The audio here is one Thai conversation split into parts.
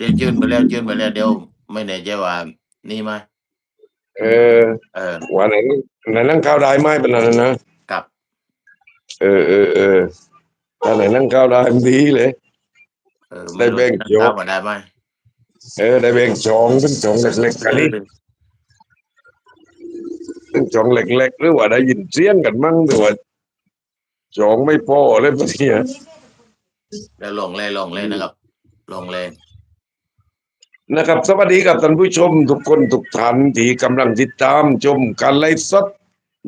เดี๋ยวยื่นไปแล้วยื่นไปแล้วเดี๋ยวไม่แน่ใจว่านี่ไหมเออเออว่าไหนไหนนั่งข้าวได้ไหมเป็นอะไรนะกับ เออเออเออถ้าไหนนั่งข้าวได้มันดีเลย เออได้แบ่งไม่โยรู้กจะมาได้ไหมเออได้แบ่งจองเป็นจองเล็กๆกันนี่เป็นจองเล็กๆหรือว่าได้ยินเสียงกันมั่งหรือว่าจองไม่พอเลยพวกเนี้ยแล้วลงเลยลงเลยนะครับ ลงเลย นะครับ สวัสดีกับท่านผู้ชม ทุกคนทุกท่านที่กำลังติดตามชมการไลฟ์สด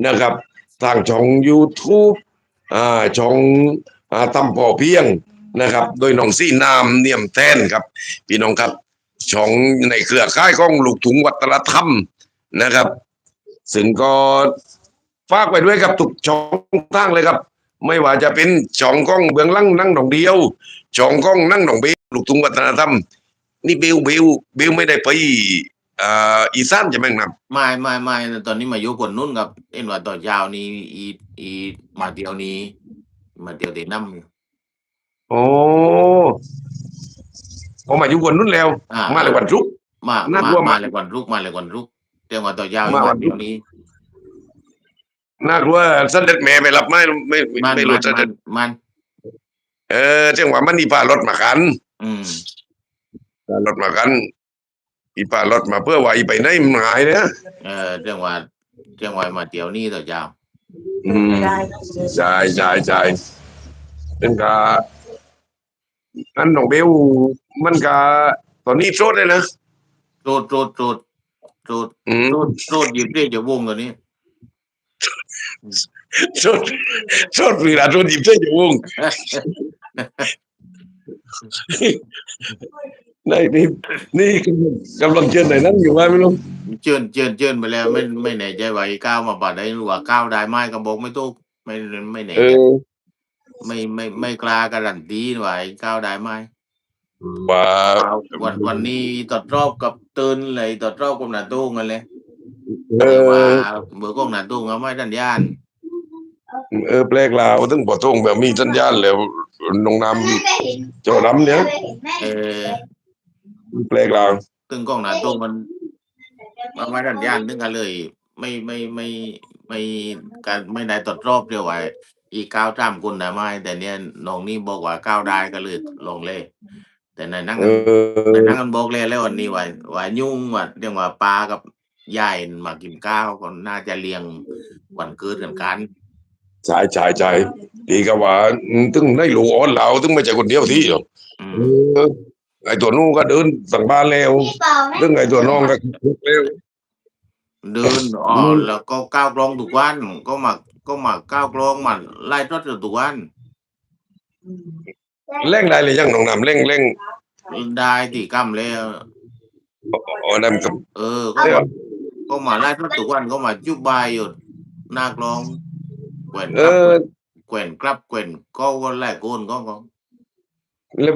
นะครับ ทางช่อง YouTube อ่าช่องอ่าตำพอเพียงนะครับ โดยน้องซี่นามเนียมแทนครับ พี่น้องครับช่องในเครือข่ายของลูกถุงวัฒนธรรมนะครับ ซึ่งก็ฝากไว้ด้วยครับทุกช่องทางเลยครับ ไม่ว่าจะเป็นช่องของเบื้องหลังนั่งหนองเดียวช่องของนั่งหนองเบลลูกถุงวัฒนธรรม นี่เบลเบลเบลไม่ได้ไปอ่าอีสานใช่ไหมครับไม่ไม่ไม่ตอนนี้มาอยู่คนนู้นครับเอ็นว่าต่อยาวนี้อีอีมาเดียวนี้ มาเดียวเดียวน้ำอยู่โอ้ผมมาอยู่คนนู้นแล้ว อ่ามาเลยวันรุก มาน่ามากลัวมามมาเลยวันรุกมาเลยวันรุกเตียงว่าต่อยาวมาวัมานรุกเดียวนี้น่ากลัวเสด็จแม่ไปรับไหมไม่ไม่มันไม่มัรู้นเสมัด็จนมัน เออจังหวะมันอีพารถมากัน อืมพา รถมากัน อีพารถมาเพื่อว่าอีไปไหนมันหายเนี่ยเออเตียงว่าเตียงว่ามาเดียวนี้ต่อยาวอืมใช่ใช่ใช่เป็นกาอันน้องเบลมันกาตอนนี้โสดเลยนะโจดโจดโจดโจดอืมโจดโจดหยิบเรียกจะวงตัวนี้โสดโสดปีละโสดหยิบเส้นอยู่วง นี่นี่นี่กำลังเจอไหนนั่นอยู่ไหมไม่รู้เจินเจินเจินไปแล้ว ไม่ไม่แน่ใจว่าอีก้าวมาป่าได้หรือว่าก้าวได้ไหมก็บอกไม่ถูกไม่ไม่แน่เอใจอไม่ไม่ไม่กล้าการันตีว่าอีก้าวได้ไหมว่าเอาวันวันนี้ตอดรอบกับตื่นเลยตอดรอบกับหนาตุ้งกันเลยเอว่าอเบอร์ของหนาตุ้งเอาไม่ดันยานเออแปลกลาวถึงปอทงแบบมีสัญญาณแล้วน้องนำจอดำเนี่ยเออ แปลกลาวตึงกองหนาตุ้งมันเอาไม่ดันยานนึงกันเลย ไม่ไม่ไม่ไม่การไม่ได้ตอดรอบเดียวไว้อีก้าวตามคุณได้ไหมแต่เนี่ยน้องนี่บอกว่าก้าวได้ก็เลยลงเลยแต่ในนั่งเออแต่นั่งกันบอกเลยแล้ววันนี้ว่าว่ายุ่งว่าเรื่องว่าปลากับยายมากินข้าวก็น่าจะเลี้ยงวันเกิดกันกันใช่ใช่ใช่ดีก็ว่าถึงได้รู้อ่อนเราถึงไม่ใช่คนเดียวที่หรอกอืเอมอ ไอ้ตัวนู้นก็เดินสั่งบ้านแล้วถึงไอ้ตัวน้องก็คุกแล้วเดินอ๋ออืมแล้วก็ก้าวกลองทุกวันก็มาก็มาก้าวกลองมาไล่รถอยู่ทุกวันเร่งได้เลยยังน้องนำเร่งเร่งได้ตีกำแล้วอ๋อนั่นครับเออก็มาก็มาไล่รถทุกวันก็มาจุบบายอยู่หน้ากลองแกว่นเอกลับอแกว่นกลับแกว่นก็วันแรกโกนก็ก็แล้ว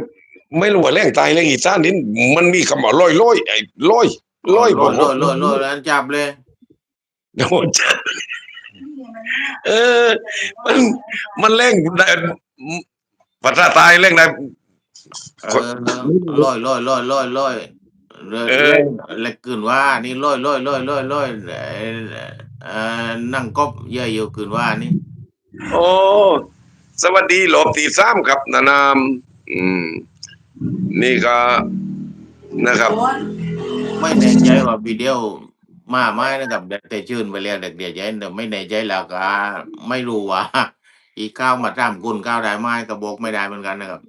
ไม่รู้ว่าแรงตายแรงอีสานนี่มันมีคำว่าลอยลอยไอ้ลอยลอยลอยลอยลอยลอยแล้วจับเลยโอ้จ้ะเออ มันมันแรงได้ภาษาใตายแรงได้เออลอยลอยลอยลอยลอยเรือเออเล็กขึ้นว่า นี่ลอยลอยลอยลอยลอยเอ่อเอ่อนั่งกบเยอะอยู่ขึ้นว่านี่โอ้สวัสดีหลบตีสามครับนานามอืม นี่ก็นะครับ ไม่แน่ใจว่าวิดีโอมาไหมนะครับเด็กแต่ชื่นไปแล้วเด็กเดียวใจแต่ไม่แน่ใจแล้วก็ไม่รู้ว่าอีกก้าวมาตามกุนก้าวได้ไหมก็บอกไม่ได้เหมือนกันนะครับ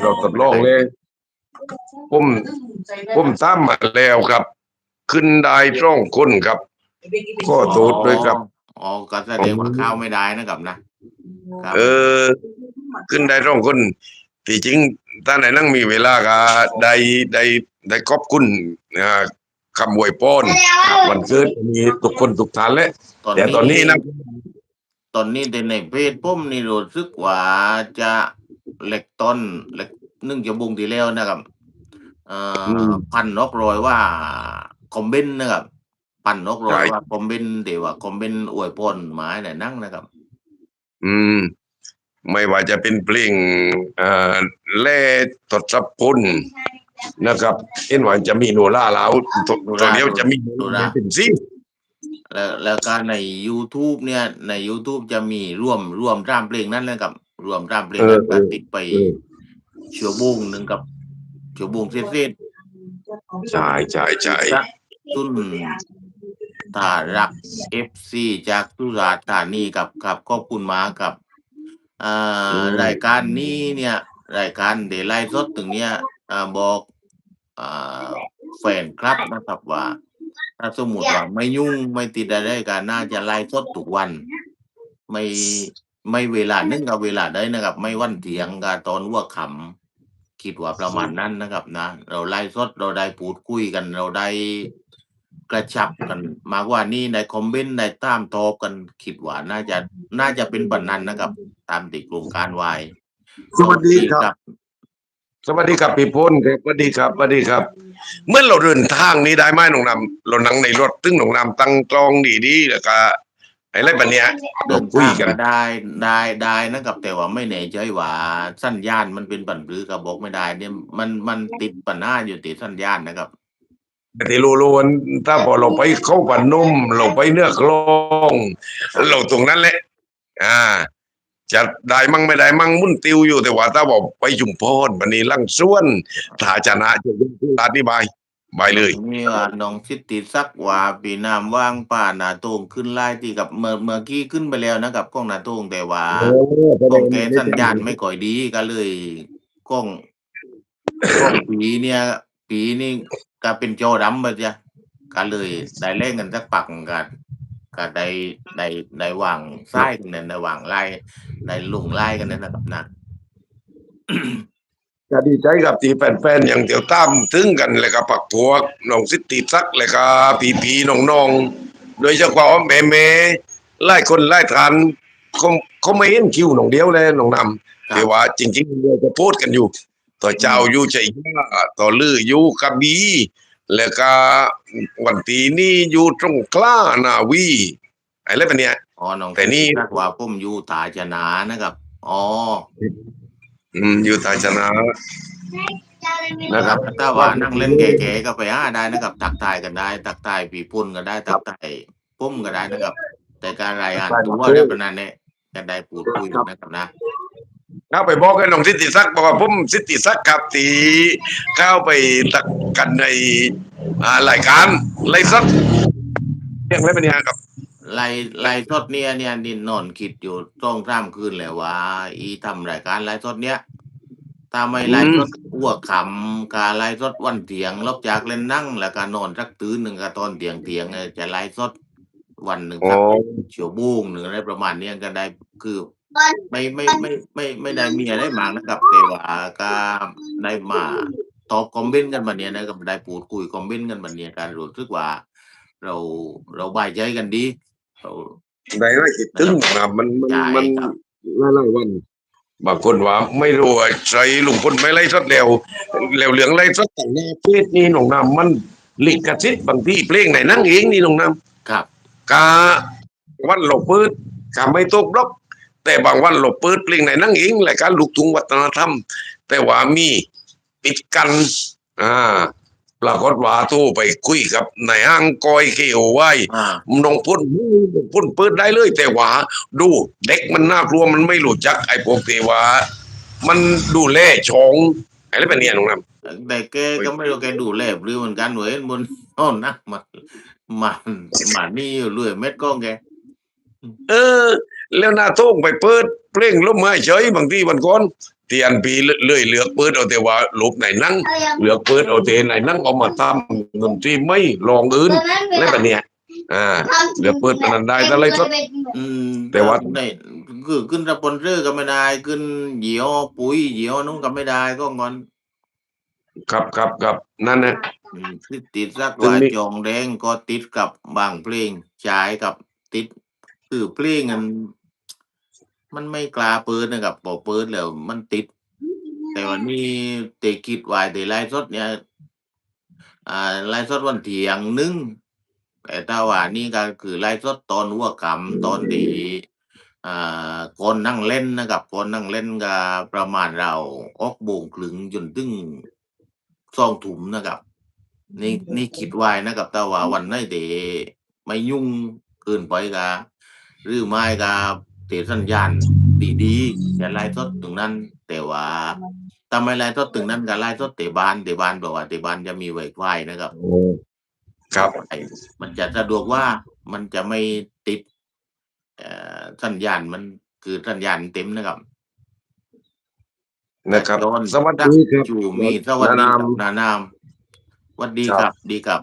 เราทดลองเลยผมผมตามมาแล้วครับ ขึ้นได้ช่องคนครับก็ตูดด้วยครับอ๋อก็แสดงว่าข้าวไม่ได้นะครับนะครับเออ ขึ้นได้ช่องคน ที่จริงถ้าไหนนั่งมีเวลาก็ได้ได้ได้ขอบคุณนะคำอวยพรวันเกิดมีทุกคนทุกท่านแหละตอนแต่ตอนนี้นี้นะตอนนี้ในเพจผมนี่รู้สึกว่าจะเหล็กต้นเหล็กนึ่งจะบุงทีแล้วนะครับเอ่ออพันนกโรยว่าคอมเบนนะครับพันนกโรยว่าคอมเบนเดี๋ยวว่าคอมเบนอวยพรหมายไหนนั่งนะครับ อืม ไม่ว่าจะเป็นเพลงเอ่อเล่ทศพลนะครับเห็นว่าจะมีโนล่าแล้วตัวตัวเดียวจะมีโนล่าเป็นสิแล้วแล้วก็ใน YouTube เนี่ยใน YouTube จะมีร่วมร่วมร่ามเพลงนั้นเลยกับร่วมร่ามเพลงนั้นก็ติดไปเออชั่วโมงหนึ่งกับชั่วโมงเศษใช่ใช่ใช่ๆสักตุ้นตารัก FC จากสุราษฎร์ธานีกับกับขอบคุณมากับ อ่ารายการนี้เนี่ย รายการเดลไลฟ์สดถึงเนี้ยอ่าบอกอ่าแฟนครับนะครับว่า ถ้าสมมติว่าไม่ยุ่งไม่ติดอะไรกันน่าจะไลฟ์สดทุกวัน ไม่ไม่เวลานึ่งกับเวลาได้นะครับ ไม่วันเถียงกับตอนหัวขำคิดว่าประมาณนั้นนะครับ นะ เราไลฟ์สดเราได้พูดคุยกันเราได้ กระชับกัน มากกว่านี้ในคอมเมนต์ในตามโทบกันคิดว่าน่าจะน่าจะเป็นปันนั้นนะครับ ตามติดโครงการไว้สวัสดีครับ สวัสดีครับพี่พลครับสวัสดีครับสวัสดีครับ เมื่อเราเดินทางนี้ได้ไหมหนองนำเรานั่งในรถตึ้งหนองนำตั้งกลองดีดีๆแล้วก็ไอ้ไรแบบเนี้ยเดิเรานคุยทางกันก็ได้ได้ได้นะครับแต่ว่าไม่แน่ใจว่าสัญญาณมันเป็นปัญหรือกับบอกไม่ได้เนี่ยมันมันติดปัญหาอยู่ติดสัญญาณนะครับแต่ ที่รู้ๆวันถ้าพอเราไปเข้าปันนุ่ม เราไปเนื้อคลองเราตรงนั้นแหละ อ่าจะได้มั่งไม่ได้มั่งมุ่นติวอยู่แต่ว่าถ้าบอกไปจุมพรวันนี้ลังส่วนถ้าชนะจะยังอธิบายบายเลยนี่ว่าน้องสิทธิศักดิ์ว่าปีน้ำว่างป่าหนาโตงขึ้นไล่ที่กับเมื่อเมื่อกี้ขึ้นไปแล้วนะครับกล้องหนาโตงแต่ว่ากล้องแกสัญญาณไม่ค่อยดีก็เลยกล้องกล้องปีเนี่ย ปีนี่ ก็เป็นจอดำไปจ้ะก็เลยได้เล่นกันสักปักกันก็ได้ได้ได้วางไส้กันเนี่ยได้วางไล่ได้ลุงไล่กันเนี่ยนะครับนะก็ดีใจกับที่แฟนๆอย่างเดียวตามถึงกันเลยก็ปักพวกน้องสิทธิศักดิ์เลยก็พี่ๆน้องๆ โดยเฉพาะแม่ๆไล่คนไล่ทานเขาเขาไม่เห็นคิวน้องเดียวเลยน้องนำครับแต่ว่าจริงๆเราจะพูดกันอยู่ ต่อเจ้าอยู่ใจย่าต่อลืออยู่กระบี่แล้วก็วันตีนี่อยู่ตรงกล้านาวีอะไรแบบเนี้ยอ๋อน้องแต่นี่นักว่าผมอยู่ตาจนานะครับอ๋ออืมอยู่ตาชนะนะครับถ้าว่านั่งเล่นแก่ๆก็ไปห้าได้นะครับตักทายกันได้ ตักทายปีพุ่นก็ได้ ตักทายพุ่มก็ได้นะครับ แต่การรายงานตัวเรื่องประนั้นเนี่ยก็ได้พูดคุยนะครับนะ เข้าไปบอกให้น้องสิทธิศักดิ์บอกว่าผมสิทธิศักดิ์ครับตีเข้าไปตักกันในอ่ารายการไลฟ์สดเรื่องอะไรแบบเนี้ยครับไล่ไล่สดเนี่ยเนี่ยดินนอนคิดอยู่ต้องข้ามคืนเลยว่า อีทำรายการไล่สดเนี้ยถ้าไม่ไล่สดอ้วกขำกาไล่สดวันเถียงลบจากเล่นนั่ง แล้วก็นอนสักตื่นหนึ่งก็ตอนเถียงเถียงๆจะไล่สดวันหนึ่งอ๋อสักชั่วโมงหนึ่งอะไรประมาณเนี้ยก็ได้คือ ไม่ไม่ไม่ไม่ไม่ได้มีอะไรมากนะครับแต่ว่าก็ได้มาตอบคอมเมนต์กันมาเนี่ยนะครับได้พูดคุยคอมเมนต์กันมาเนี่ยการรู้สึกว่า เราเราบายใจกันดีเราได้ไล่คิดถึงนะมันมันใช่มันครับหลายๆวันบางคนว่าไม่รู้ว่าใส่ลุงพลไม่ไล่สดแล้วแล้วเหลืองไล่สดแต่หน้าเพศนี่หนองน้ำมันลิขสิทธิ์บางที่เพลงไหนนั่งเองนี่หนองน้ครับำกาวันหลบปืดกาไม่ตกบล็อก แต่บางวันหลบปืดเพลงไหนนั่งเองรายการลูกทุ่งวัฒนธรรม แต่ว่ามีปิดกัน อ่าปรากฏว่าโทรไปคุยกับนายห้างกอยเคโอไว้อ่าน้องพ่นพ่นเปิดได้เลย แต่ว่าดูเด็กมันน่ากลัวมันไม่รู้จัก ไอ้พวกเทวามันดูแลชองอะไรแบบเนี้ยน้องน้แต่แกก็ไม่รู้แกดูแลหรือเหมือนกันเหมือนบนโอ้นะมันมันมันนี่อยู่เรื่อยเม็ดก้องแกำเออ แล้วหน้าโต้งไปเปิด เพลงลมไม้เฉยบางทีวันก่อนที่อันปีเลยเหลือกเปิดเอาแต่ว่าหลบไหนนั่งเหลือกเปิดเอาแต่ไหนนั่งเอามาทำดนตรีไม่ลองอื่นอะไรแบบเนี้ยอ่าเหลือเปิดอันนั้นได้แต่อะไรก็อืมแต่ว่าได้คือขึ้นสปอนเซอร์ก็ไม่ได้ ขึ้นเหยี่ยวปุ๋ยเหยี่ยวนู้นก็ไม่ได้ก็งอน ครับครับครับนั่นนะอืมคือติดสักซึ่งว่ามีจองแดงก็ติดกับบางเพลงชายกับติดคือเพลงมัน มันไม่กล้าเปิดนะครับ พอเปิดแล้วมันติด แต่วันนี้เตคิดไว้แต่ไลฟ์สดเนี่ย อ่าไลฟ์สดวันเที่ยงหนึงแต่ถ้าว่านี่ก็คือไลฟ์สดตอนหัวค่ำตอนดีอ่าคนนั่งเล่นนะครับคนนั่งเล่นก็ประมาณเราออกโบงคลึงจนถึงซองถุมนะครับ นี่นี่คิดไว้นะครับแต่ว่าวันไหนเดไม่ยุ่งเกินไปกะหรือไม่กะ เตสัญญาณดีๆอย่าไล่ทดตรงนั้น แต่ว่าถ้าไม่ไล่ทดตรงนั้นก็ไล่ทดเตะบานเตะบานบอกว่าเตะบานจะมีไวไฟนะครับโอ้ครับไอ้มันจะสะดวกว่ามันจะไม่ติดเอ่อสัญญาณมันคือสัญญาณเต็มนะครับ นะครับโยนสวัสดีครับจูมีสวัสดีนาคนามรับนานามสวัสดีครับครับ ดีครับ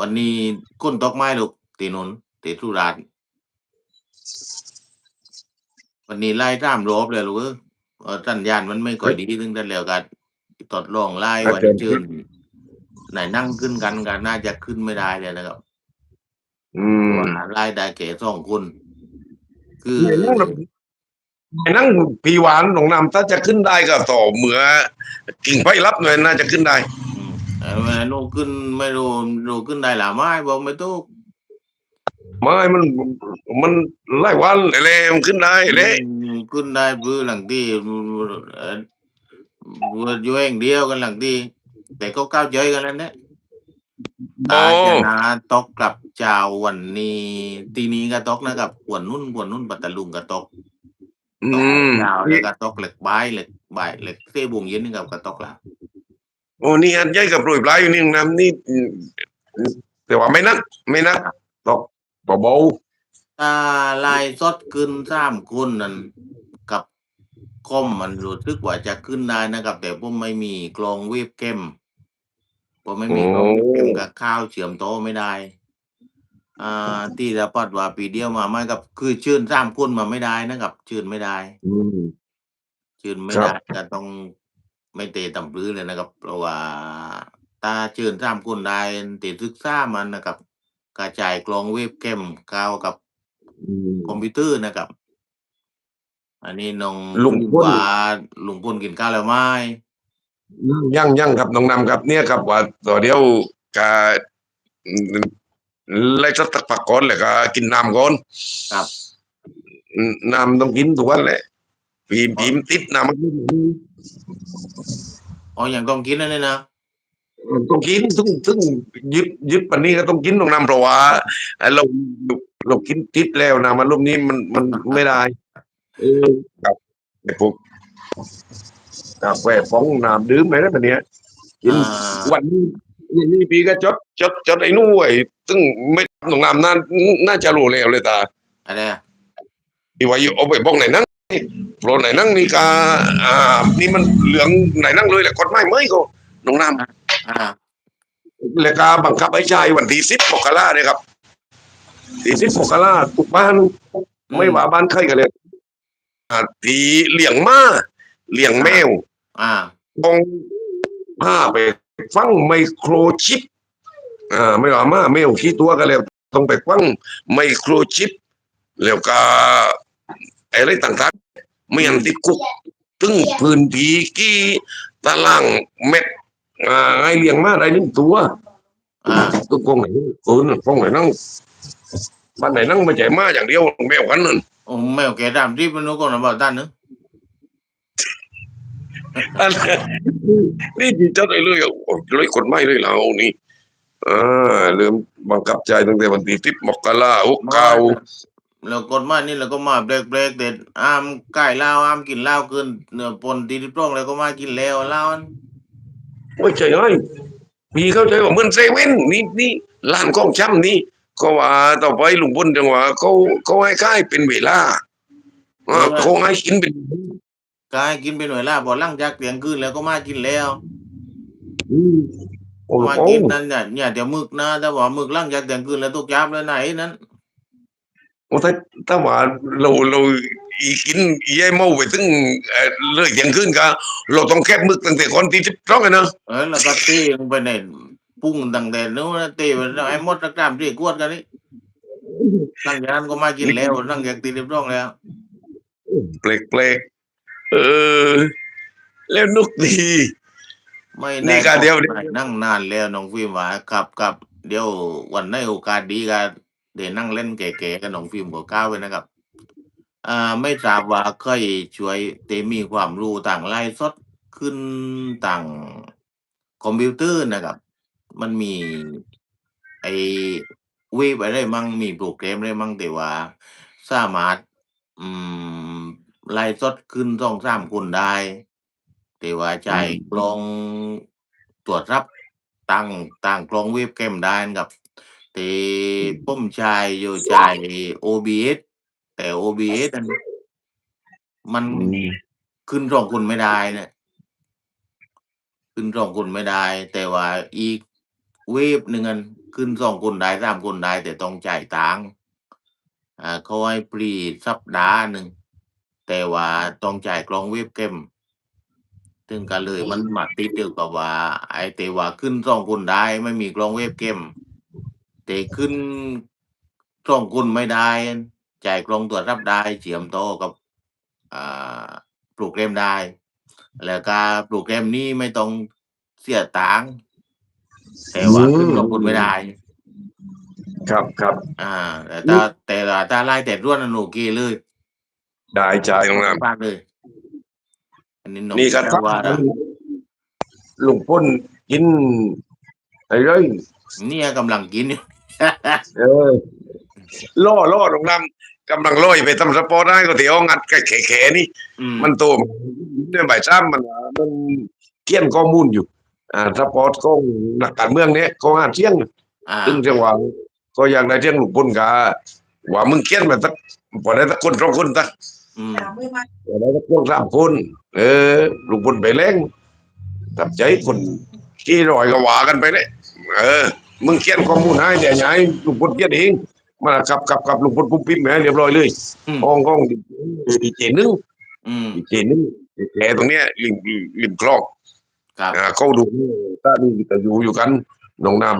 วันนี้ก้นตอกไม้ลูกตีนนตีทุราน วันนี้ไล่ตามรอบเลยลูกเอ้ยเออสัญญาณมันไม่ค่อยดีถึงแต่แล้วกันตดลองไล่วันจืนไหนนั่งขึ้นกันกันน่าจะขึ้นไม่ได้เลยนะครับ อืมว่าไล่ได้แก่สองคนคือไหนนั่งไหนนั่งพีหวานหนองน้ำถ้าจะขึ้นได้ก็ต่อเหมือ กิ่งไผ่รับหน่อยน่าจะขึ้นได้อืมเออไม่รู้ขึ้นไม่รู้รู้ขึ้นได้หรือไม่บอกไม่ถูก ไม่มันมันไล่วันอะไรมันขึ้นได้เลยอืมขึ้นได้เพื่อหลังที่เอ่ออยู่เองเดียวกันหลังที่แต่ก็ก้าวเย้ยกันแล้วเนี่ยตาจะนาตกกลับเจ้าวันนี้ทีนี้ก็ตกนะครับขวนนุ่นขวนนุ่นปัตตาลุงก็ตกอืตกมเจ้าแล้วก็ตกเหล็กใบายเหล็กใบายเหล็กเส้บุงเย็นนี่กับก็ตกละโอ้นี่อันใหญ่กับโปรยปลายอยู่นี่น้ำนี่อืมแต่ว่าไม่นัก ไม่นักตอกต่อ เบาถ้าลายสดขึ้นสามคนนั้นกับคอมมันรู้สึกว่าจะขึ้นได้นะครับ แต่ผมไม่มีกลองเวฟเข้มผมไม่มีกลองเวฟเข้มกับข้าวเชื่อมโตะไม่ได้ อ่า ที่ระปัดว่าปีเดียวมาไม่กับ คือชื่นสามคนมาไม่ได้นะครับชื่นไม่ได้อืม ชื่นไม่ครับได้ก็ต้องไม่เตะต่ำพื้นเลยนะครับ เพราะว่าถ้าชื่นสามคนได้ติดศึกษามันนะครับ กระจายกลองเวฟเข้มก้าวกับอืมคอมพิวเตอร์นะครับ อันนี้น้องลุงพล ว่าลุงพลกินข้าวแล้วไหมยั่งยั่งครับน้องนำครับเนี่ยครับว่าต่อเดียวกาไล่สักตักผักก่อนเลยก็กินน้ำก่อนครับอืมน้ำต้องกินทุกวันแหละพีมพีมติดน้ำมันกินอ๋ออย่างต้องกินนั่นเลยนะ ต้องกินซึ่งซึ่งยึดยึดปันนี้ก็ต้องกินตรงน้ำเพราะว่าเราเรากินติดแล้วนะมันรูปนี้มันมันไม่ได้เออครับไอ้พวกกาแฟฟองน้ำดื่มอะไรนั่นแบบเนี้ยกินอ่าวันนี้นี่นี่ปีก็จดจดจดไอ้นู่นไอ้ซึ่งไม่ตรงน้ำน่าน่าจะรู้แล้วเลยตาอะไรอะที่ว่าอยู่เอาไปบอกไหนนั่งโปรไหนนั่งนี่กาอ่า นี่มันเหลืองไหนนั่งเลยแหละกดไม่ไม่ก็น้องน้ำอ่า แล้วก็บังคับให้ใช้วันที่สิบมกราเนี่ยครับที่สิบมกราทุกบ้านไม่ว่าบ้านใครกันเลยอ่าทีเลี้ยงม้าเลี้ยงแมวอ่าต้องพาไปฟังไมโครชิปอ่าไม่ว่าม้าแมวขี้ตัวกันแล้วต้องไปฟังไมโครชิป แล้วก็อะไรต่างๆไม่ยันติดคุกตึงพื้นที่กี่ตารางเม็ด อ่าให้เลี้ยงม้าได้หนึ่งตัว อ่าตัวกงไหนเออนั่นกงไหนนั่งบ้านไหนนั่งไม่ใช่มาอย่างเดียวแมวกันนั่นโอ้แมวแกดำที่มันรู้ก่อนนะบอกท่านเนอะอันนี่ดีจัดเลยเลยโอ้ยเลยคนไม่เลยเรานี่อ่าเริ่มบังคับใจตั้งแต่วันที่สิบมกราหกเก้าแล้วกดมานี่เราก็มาเบรกเบรกเด็ดอ้ามไก่เหล้าอ้ามกินเหล้าเกินเนื้อปนตีที่ปล้องแล้วก็มากินแล้วเหล้าอัน ไม่ใช่ไงมีเข้าใจว่าเหมือนเซเว่นนี่นี่ร้านของช่ำนี่ก็ว่าต่อไปลุงพลจังหวะเขาเขาให้ค่ายเป็นเวลาอ่าเขาให้กินเป็นกายกินไปหน่อยละพอหลังจากเตียงคืนแล้วก็มากินแล้วอืมโอ้มาโหกินนั่นเนี่ยเนี่ยเดี๋ยวมึกนะถ้าบอกมึกหลังจากเตียงคืนแล้วตุกยับแล้วไหนนั้นโอ้ถ้าถ้าว่าเราเรา อีกินอีไอ้เมาไปถึงเอ่อเลิกเที่ยงคืนก็เราต้องแคบมึกตั้งแต่ก่อนที่จะร้องกันเนอะเออแล้วก็ตีลงไปในปุ้งตั้งแต่นู้นนะตีไปแล้วไอ้มดตะกร้ามตีกวดกันนี่หลังจากนั้นก็มากินแล้วหลังจากตีเรียบร้อยแล้วแปลกๆเออ แล้วนุกดี ไม่นี่ได้ก็เดี๋ยวไปนั่งนานแล้วน้องฟิล์มว่ากับกับเดี๋ยววันไหนโอกาสดีก็เดี๋ยวนั่งเล่นเก๋ๆกับน้องฟิล์มกับก้าวไว้นะครับ อ่าไม่ทราบว่าเคยช่วยเตมีความรู้ต่างไล่สดขึ้นต่างคอมพิวเตอร์นะครับ มันมีไอเว็บอะไรมั่งมีโปรแกรมอะไรมั่งแต่ว่า สามารถ อืมไล่สดขึ้นสองสามคนได้ แต่ว่าจ่ายกลองตรวจรับต่างต่างกลองเว็บแกมได้นะครับแต่ผมใช้อยู่ใช้ OBS แต่ OBS นั้นมันขึ้นสองคนไม่ได้เนี่ย ขึ้นสองคนไม่ได้ แต่ว่าอีกเวฟหนึ่งอันขึ้นสองคนได้สามคนได้ แต่ต้องจ่ายตังค์อ่าเขาให้ปรีดสัปดาห์หนึ่ง แต่ว่าต้องจ่ายกลองเวฟเกมซึ่งก็เลยมันมาติดเดียวกับว่า ไอ้แต่ว่าขึ้นสองคนได้ ไม่มีกลองเวฟเกมแต่ขึ้นสองคนไม่ได้ จ่ายกลองตรวจรับได้เจียมโตอกับอ่าโปรแกรมได้ แล้วก็โปรแกรมนี้ไม่ต้องเสียตังค์แต่ว่าขึ้นลงทุนไม่ได้ ครับครับอ่า แต่ถ้าแต่ละถ้าไล่แต่ร่วนอันโอเคเลยได้ใจายน้องน้มากเลยอันนี้ำนี่ก็ทัทักว่านะลุงพ้นกินอะไรเลยเนี่ยกำลังกินอยู่เออล่อล่อน้องน้ำ กำลังล่อยไปทำสปอร์ตได้ก็เดี๋ยวงัดแขแขๆนี่อืมมันโตเนี่ยบ่ายซ้ำมันมันเกี่ยนข้อมูลอยู่ อ่าสปอร์ตของนักการเมืองเนี่ยก็งานเที่ยงอ่าซึ่งจังหวะก็อยากได้เที่ยงลุงพ้นกาว่ามึงเกี่ยนมาสักพอได้สักคนสองคนสักอืมอะไรก็พวกสามคน เออลุงพลไปแรงตับใจคนที่รอยก็ว่ากันไปเลยเออ มึงเขียนข้อมูลให้เดี๋ยวให้ลุงพลเขียนเอง มากับกับกับลุงพลปุ๊บปิ๊บแหม่เรียบร้อยเลยอืมห้องห้องดีเจนึงอืมดีเจนึงแผลตรงเนี้ยริมริมคลองครับอ่าเขาดูตานี่ก็อยู่อยู่กันหนองน้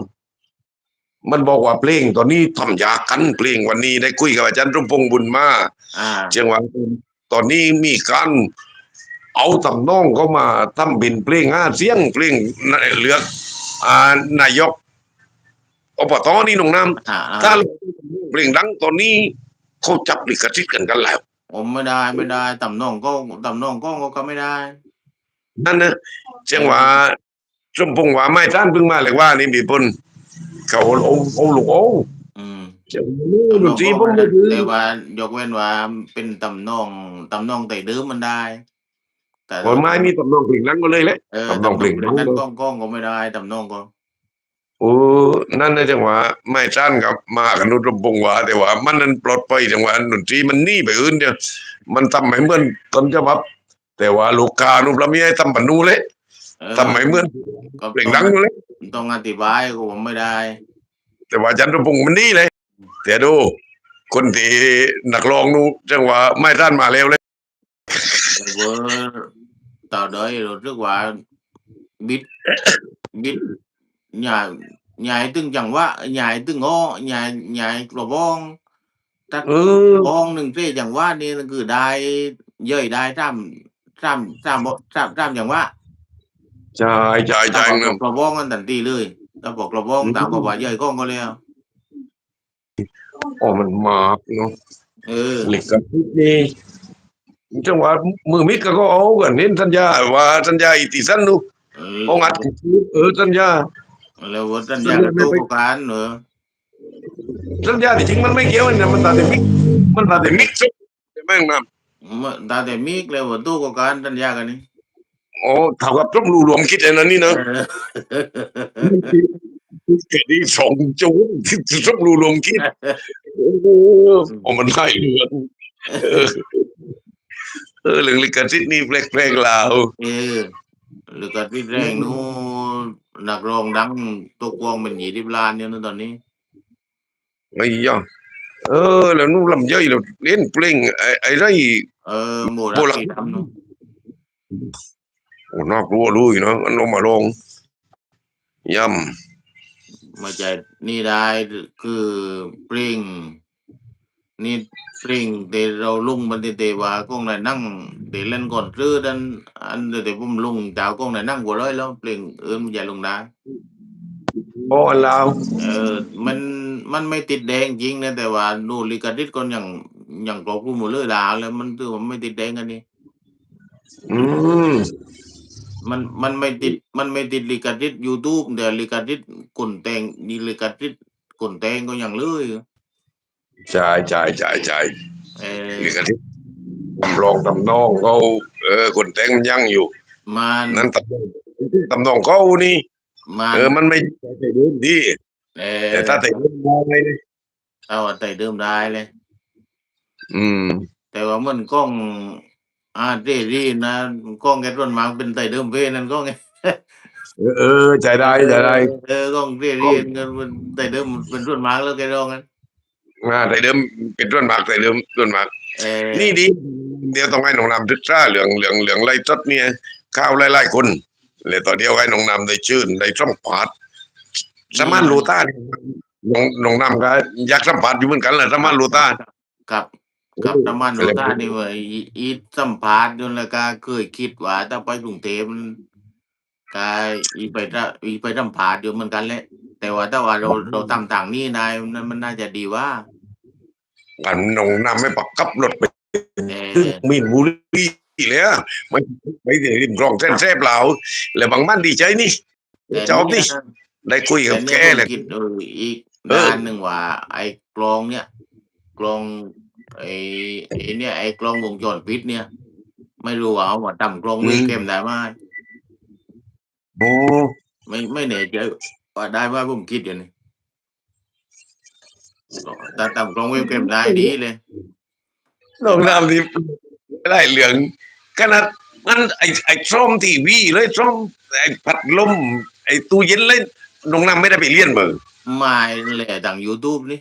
ำมันบอกว่าเพลงตอนนี้ทำยากันเพลงวันนี้ได้คุยกับอาจารย์รุ่มพงษ์บุญมาอ่าเชียงหวังตอนนี้มีการเอาตำนองเข้ามาทำเป็นเพลงห้าเสียงเพลงเลือกอ่านายก อบตนี่น้องน้อ่าำถ้าเพลงดังตอนนี้เขาจับลิขสิทธิ์กันกันแล้วผมไม่ได้ไม่ได้ต่ำน้องก็ต่ำน้องก็ก็ไม่ได้ นั่นนะเชียงหวาสมพงษ์หวาไม่ท่านเพิ่งมาเลยว่า นี่มีปนเขาเอาเอาเอาลูกโอ้อืมเชียงหวาดนตรีผมเลยคือแต่ว่ายกเว้นว่าเป็นตำนองตำนองแต่เดิมมันได้แต่ผลไม้มีตำนองเพลงดังก็เลยแหละเออตำนองเพลงตำนั้นก้องก้องก็ไม่ได้ตำนองก็ โอ้นั่นนะจังหวะไม่สั้นกับมากันนุรมพงษ์หวาแต่ว่า มันนั้นปลอดภัยจังหวะดนตรีมันหนี่ไปอื่นเนี่ยมันทำให้เหมือนต้นฉบับ แต่ว่าลูกกานุพระมีให้ทำปนูเลยเออทำให้เหมือนก็เพลงดังเลยต้องอธิบายก็ผมไม่ได้ แต่ว่าจันทรพงษ์มันนี่เลยแต่ดู คนที่นักร้องนู้จังหวะไม่สั้นมาแล้วเลยเวอร์ต่อเดยรู้สึกว่าบิดบิด ใหญ่ใหญ่ตึงจังหวะใหญ่ตึงอ้อใหญ่ใหญ่กระบองตักเออบองหนึ่งเส้จังหวะนี่คือได้เย่อยได้ตามตามตามตามตามจังหวะใช่ใช่ถ้าใช่บอกนะกระบองกันทันทีเลยถ้าบอกกระบองตามกับว่าเย่อยก้องก็แล้ว โอ้มันมาเนาะเออเหล็กกับพิษนี่จังหวะมือมิดก็เขาเอากันเน้นสัญญาว่าสัญญาอิติสันนูเอเอางัดเออสัญญา แล้วว่าสัญญากับตู้ประกันเนอะสัญญาที่จริงมันไม่เกี่ยวนะมันตาแต่มิกมันตาแต่มิกซ์ใช่ไหมนะมื่อตาแต่มีกแล้วว่าตู้ประกันสัญญากันนี่โอ้เท่ากับร่มรูรวมคิดไอ้นั่นนี่นะเออแค่นี้สองจูนที่ร่มรูรวมคิดโอ้โหโอ้มันได้เรื่องเออเออเรื่องลิขสิทธิ์นี่แปลกๆลาวเออ หรือกัดพี่แรงนู้นนักร้องดังตัวกวางเป็นหยีดิบล้านเนี่ยนะตอนนี้ ไอ้ย่าเออ แล้วนู่นลำย่อยเราเล่นเพลงไอ้ไอ้ไรเออโมโบราราณณดำเนาะโอ้น่ากลัวลุยเนาะมันลงมาลงย่ไมาใจนี่ได้คือปริงนี่ปริงเดเราลุง บันเดเตว่ากงไหนนั่งเดเล่นก่อนซื้อดันอันเดผมลุงเจ้ากงไหนนั่งกว่าร้อยแล้วปริงเออมันใหญ่ลงได้ำบ่อันลาวเออมันมันไม่ติดแดงจริงนะแต่ว่าดูลิกาดิสก่อนอย่างอย่างกรอบรูหมดเลยลาวแล้วมันถือว่าไม่ติดแดงกันนี่อืมมันมันไม่ติดมันไม่ติดลิขสิทธิ์ยูทูบแต่ลิขสิทธิ์คนแต่งนี่ลิขสิทธิ์คนแต่งก็ยังเลย ใช่ใช่ใช่ใช่เออนี่กันที่ทำรองทำนองเขาเออคนแต่งมันยังอยู่ มันนั่นทำนองทำนองเขานี่ มันเออมันไม่ใช่เดิมดีเอแต่อถ้าแต่เดิมมาไงเนี่ยเอาแต่เดิมได้เลย อืม แต่ว่ามันกล้องอาเรรี่นะกล้องแกต้นมาเป็นไต่เดิมเวนั่นก็ไงเออเออใจได้ใจได้เออกล้องเรรี่กันเป็นไต่เดิมเป็นต้นมาแล้วแกร้องกัน อ่าแต่เดิมเป็นต้นหมากแต่เดิมต้นหมากเออนี่ดี เดี๋ยวต้องให้น้องนำศึกษาเหลืองเหลืองเหลืองไล่จัดเนี่ยข้าวไล่ไล่คนเลยตอนเดียวให้น้องนำได้ชื่นได้สัมผัสสมานโลต้าเนี่ยน้องน้องนำก็อยากสัมผัสอยู่เหมือนกันแหละสมานโลต้ากับกับน้ำมันโรต้านี่เว่าอีอีสัมภาษณ์จนแล้วก็เคยคิดว่าถ้าไปกรุงเทพมันก็อีไปถ้าอีไปสัมภาษณ์อยู่เหมือนกันแหละแต่ว่าถ้าว่าเราเราทำต่างนี่นายมันมันน่าจะดีว่า กันน้องนำไม่ปักกับรถไปเออมีนบุรีเลยอะไม่ไม่ได้ริมคลองเส้นแซ่บเหลาแล้วบางบ้านดีใจนี่แต่ชอบนี่ได้คุยกับแต่แกเนี่ยเลยคิดเอออีกด้านหนึ่งว่า ไอ้กลองเนี่ยกลองไอ้ไอ้เนี่ย ไอ้กลองวงจรปิดเนี่ย ไม่รู้ว่าเอามาทำกลองวิ่งเกมได้ไหมโอ้ไม่ไม่แน่ใจว่าได้ว่าผมคิดอยู่นี่ แต่ทำกลองวิ่งเกมได้ดีเลยน้องนำนี่ได้เหลืองขนาดมันไอ้ไอ้ช่อมทีวีเลยช่อมไอ้พัดลมไอ้ตู้เย็นเลยน้องนำไม่ได้ไปเรียนเบอร์ไม่เลยทางยูทูบนี่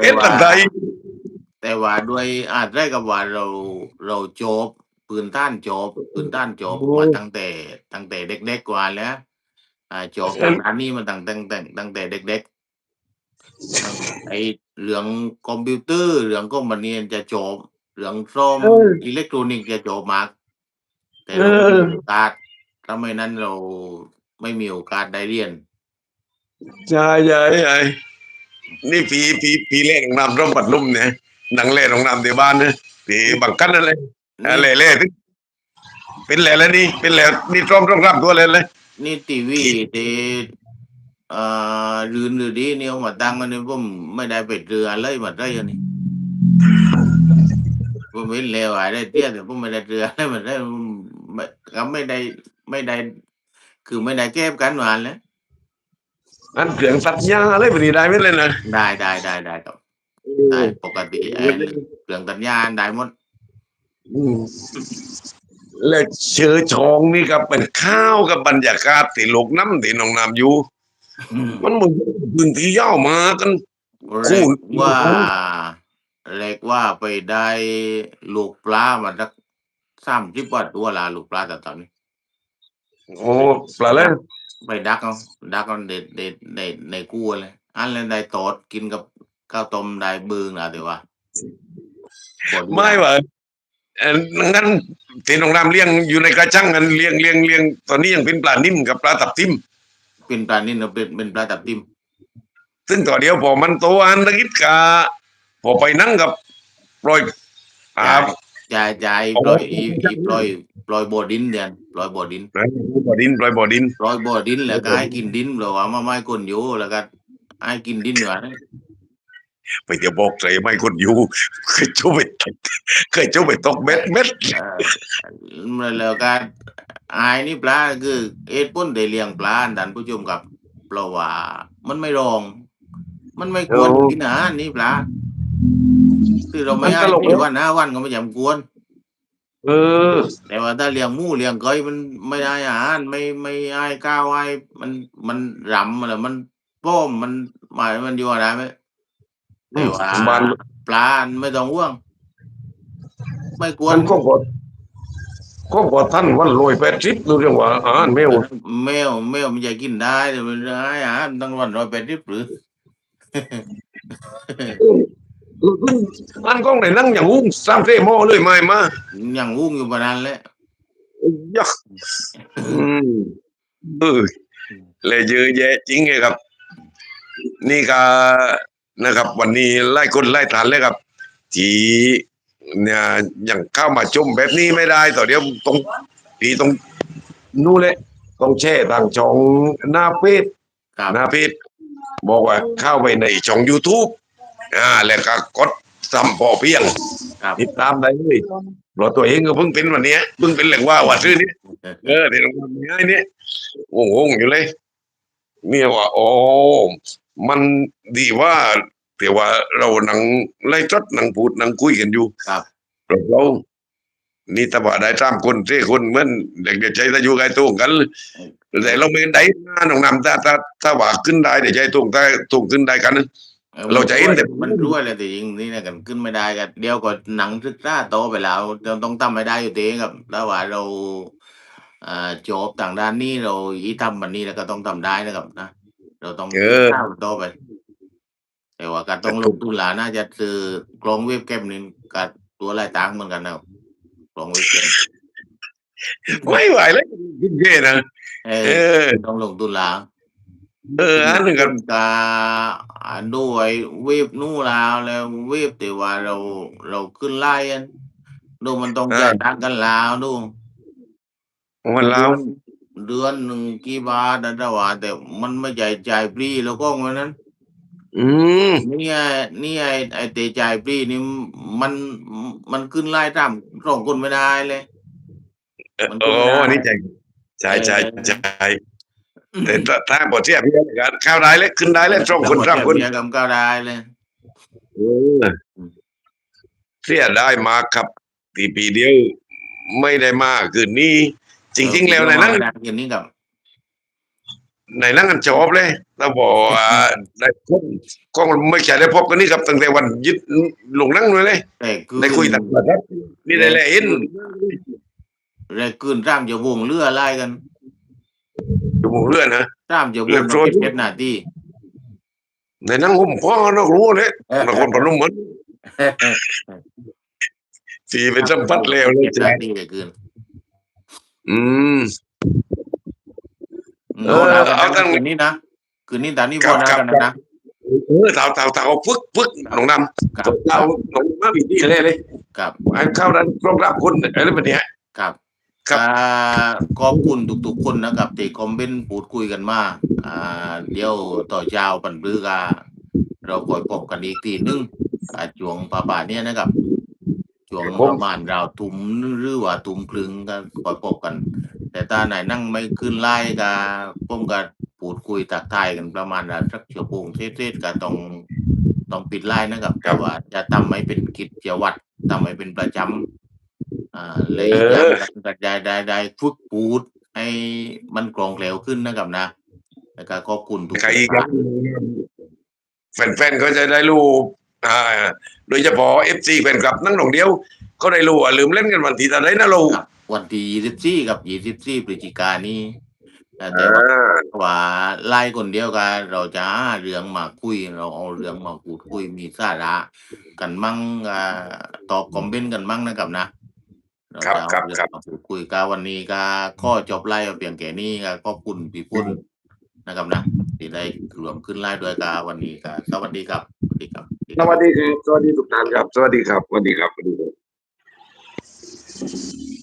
เอ็ดแต่ตัว่านใดแต่ว่าด้วยอาจได้กับว่าเราเราจบปืนต้านจบปืนต้านจบมาตั้งแต่ตั้งแต่เด็กๆกว่าแล้ว อ่าจบทางด้านนี้มาตั้งตั้งแต่ตั้งแต่เด็กๆไอเหลืองคอมพิวเตอร์เหลืองก็มันเรียนจะจบเหลืองส้มอิเล็กทรอนิกส์จะจบมาก แต่เราไม่มีโอกาสถ้าไม่นั้นเราไม่มีโอกาสได้เรียน ใช่ใช่ใช่นี่ปีปีปีเล่น้องนำร่มปัดลุ่มเนี่ยหนังเล่น้องนำที่บ้านเนี่ยปีบังกันนั่นเลยอะไรเล่ที่เป็นแหล่แล้วนี่เป็นแหล่นี่ร่มร่มรับตัวเลยเลย นี่ทีวีที่เอ่อรืนหรือดีเนี่ยเอามาตั้งกันนี่ผมไม่ได้ไปเรือเลยมาได้ยังนี่ผมเห็นแล้วอะไรเตี้ยแต่ผมไม่ได้เรือเลยมาได้ผมไม่ก็ไม่ได้ไม่ได้ คือไม่ได้แก้กันหวานแล้วอันเสียงสัตว์ยาเลยวันนี้ได้ไหมเลยนะได้ได้ได้ได้ครับได้ปกติไอ้เรื่องตัญญาได้หมดอืม แล้วเชื้อชองนี่ก็เป็นข้าวกับบรรยากาศที่โลกน้ำที่น้องนำอยู่ มันเหมือนพื้นที่ยาวมากัน เรียกว่าเรียกว่าไปได้ลูกปลามาสักสามสิบกว่าตัวละลูกปลาแต่ตอนนี้ โอ้ปลาแล้วไปดักเอาดักเอาเด็ดเด็ดในในกู้เลย อันเลยได้โตดกินกับข้าวต้มได้บึงนะเดี๋ยวว่าปวดหัวไม่ว่าเอ่องั้นที่น้องนำเลี้ยงอยู่ในกระชังกันเลี้ยงเลี้ยงเลี้ยงตอนนี้ยังเป็นปลานิ่มกับปลาตับทิมเป็นปลานิ่มเป็นเป็นปลาตับทิมซึ่งต่อเดียวพอมันโตอันตะกิดกาพอไปนั่งกับปล่อยปลาจ่ายจ่ายปล่อยอีอีปล่อยปล่อยบ่อดินเดียนปล่อยบ่อดินบ่อดินปล่อยบ่อดินปล่อยบ่อดินแล้วก็ให้กินดินหรือว่ามาไม่คนอยู่แล้วก็ให้กินดินเหนือ ไปเดี๋ยวบอกใจไม่คนอยู่เคยจู้ไปเคยจู้ไปตกเม็ดเม็ดเอ่อแล้วก็อายนี่ปลาคือเอ็ดปุ้นได้เลี้ยงปลาท่านผู้ชมกับเพราะว่า มันไม่รอง มันไม่ควรกินอาหารนี่ปลาคือเราไม่ให้ปีวันห้าวันก็ไม่จำควรเออ แต่ว่าถ้าเลี้ยงหมูเลี้ยงก้อยมันไม่ได้อาหารไม่ไม่ให้ข้าวให้มันมันรำอะไรมันป้อมมันหมายมันอยู่อะไรไหม แต่ว่าบ้าน ปลาไม่ต้องห่วง ไม่ควรมันก็กดก็กดท่านวันรวยแปดสิบดูเรื่องว่าอาหารแมวแมวแมวมันจะกินได้แต่มันให้อาหารตั้งวันร้อยแปดสิบหรืออันก็ไหนนั่งอย่างอุ้งสร้างเท่หม้อเลยไม่มายังอุ้งอยู่ประนั้นแหละยักอืมเออเลยเยอะแยะจริงไงครับ นี่ก็ นะครับ วันนี้ไล่คนไล่ทานเลยครับที่เนี่ยยังเข้ามาชมแบบนี้ไม่ได้ต่อเดี๋ยวตรงปีตรงนู่นเลยต้องแช่ทางช่องหน้าเพจครับ หน้าเพจบอกว่าเข้าไปในช่อง YouTube อ่าแล้วก็กดซัมพอเพียงครับ ติดตามได้เลยเพราะตัวเองก็เพิ่งเป็นวันเนี้ยเพิ่งเป็นแหล่งว่าว่าซื้อนี้เออที่โรงแรมนี้เนี่ยโอ้โหอยู่เลยเนี่ยว่าโอ้ มันดีว่าแต่ว่าเราหนังไล่จดหนังพูดหนังคุยกันอยู่ครับเราเรานี่ตะบะได้สามคนสี่คนเหมือนเด็กๆใจตะอยู่ไกลตรงกันแต่เราไม่ได้หน้าหนองนำถ้าถ้าถ้าว่าขึ้นได้เดี๋ยวใจตรงได้ตรงขึ้นได้กันเราจะเห็นแต่มันรู้อะไรแต่ยิงนี่นะกันขึ้นไม่ได้กันเดียวก็หนังศึกษาโตไปแล้วเราต้องทำไม่ได้อยู่ดีครับแล้วว่าเราอ่าจบต่างด้านนี้เราอีทำมันนี้แล้วก็ต้องทำได้นะครับนะ เราต้องเออก้าวโตไป แต่ว่าการต้องลงทุนหลาน่าจะซื้อกลองเว็บแคมนี่กับตัวลายตังค์เหมือนกันนะครับกลองเว็บแคมไม่ไหวแล้วขึ้นเย่นะเอเอออ ต้องลงทุนหลาเอออันหนึ่งกันกาด้วยเว็บนู่นแล้วแล้วเว็บแต่ว่าเราเราขึ้นไล่อันดูมันต้องจ่ายตังค์กันแล้วดูมันเรา เดือนหนึ่งกี่บาทนะแต่ว่าแต่มันไม่จ่ายจ่ายฟรีแล้วก็วันนั้น อืมนี่ไอ้นี่ไอ้ไอ้เตะจ่ายฟรีนี่มันมันขึ้นไล่ตามสองคนไม่ได้เลย มันโอ้ขึ้นไม่ได้อันนี้ใจใช่ใช่ใช่แต่ถ้าถ้าบทเทียบพี่กันเข้าได้เลยขึ้นได้เลยสองคนสามคนเดียวกับก็ได้เลย เออเสียได้มากครับปีปีเดียว ไม่ได้มากคืนนี้ จริงๆแล้วในนั้นอย่างนี้กับในนั้นกันจบเลยเราบอกว่าได้พบก็ไม่ใช่ได้พบกันนี่ครับตั้งแต่วันยึดลงนั่งเลยเลยแต่คือได้คุยกันครับนี่ได้เลยเห็นเลยคืนร่ามจะวงเรือไล่กันดูหมู่เรื่องนะร่ามจะวเรืงอโปรยเจ็ดนาทีในนั่งผมพ่อนอกรู้เลยนครพนมเหมือนสีเป็นสัมผัสเลวเลยเจ็ดใช่นาทีเลยคืน อืม เอโอ้อดาวกันเอาตั้นะงคืนนี้นะคืนนี้ตอนนี้คพรัอบดาวกันครับนะ เออเต่าเต่าเต่าฟึกฟึกหนองนครับำเต่าหนองมาบีที่เลยเลยครับ อันเข้านั้นครบรับคนอะไรแบบเนี้ย ครับครับ อ่าขอบคุณทุกๆคนนะครับที่คอมเมนต์พูดคุยกันมาอ่าเดี๋ยวต่อเช้าปันปรื้อกาเราคอยพบกันอีกทีหนึงอ่าช่วงป่าป่าๆเนี่ยนะครับ ช่วงประมาณราวทุ่มหรือว่าทุ่มครึ่งก็คอยพบกัน แต่ตาไหนนั่งไม่ขึ้นไล่กาผมก็พูดคุยตักทายกันประมาณสักชั่วโมงเศษๆก็ต้องต้องปิดไล่นะครับแต่ว่าจะทำให้เป็นกิจวัตรทำให้เป็นประจำอ่าเลยอีกอยางก็ได้ได้ได้ฝึกพูดให้มันกรองแกล้วขึ้นนะครับนะแล้วก็ขอบคุณทุกใครอีกคท่าบน แฟนๆก็จะได้รู้ โดยเฉพาะเอฟซีแฟนคลับนั่งหนองเดียว ก็ได้รู้ว่าลืมเล่นกันวันที่ตะไรนะเราครับวันที่ยี่สิบสี่กับยี่สิบสี่พฤศจิกายนนี้แต่อ่ว่าาว่าไล่คนเดียวกัน เราจะหาเรื่องมาคุย เราเอาเรื่องมาพูดคุยมีสาระกันมั่งอ่าตอบคอมเมนต์กันมั่งนะครับนะเราครับจะเอาครับเรื่อครับงมาพูดคุยกันวันนี้ก็ข้อจบไล่เอาเพียงแค่นี้ก็ขอบคุณพี่พุ่น นะครับนะที่ได้รวมขึ้นไล่ด้วยกันวันนี้ก็สวัสดีครับสวัสดีครับสวัสดีครับสวัสดีทุกท่านครับ สวัสดีครับสวัสดีครับสวัสดีครับ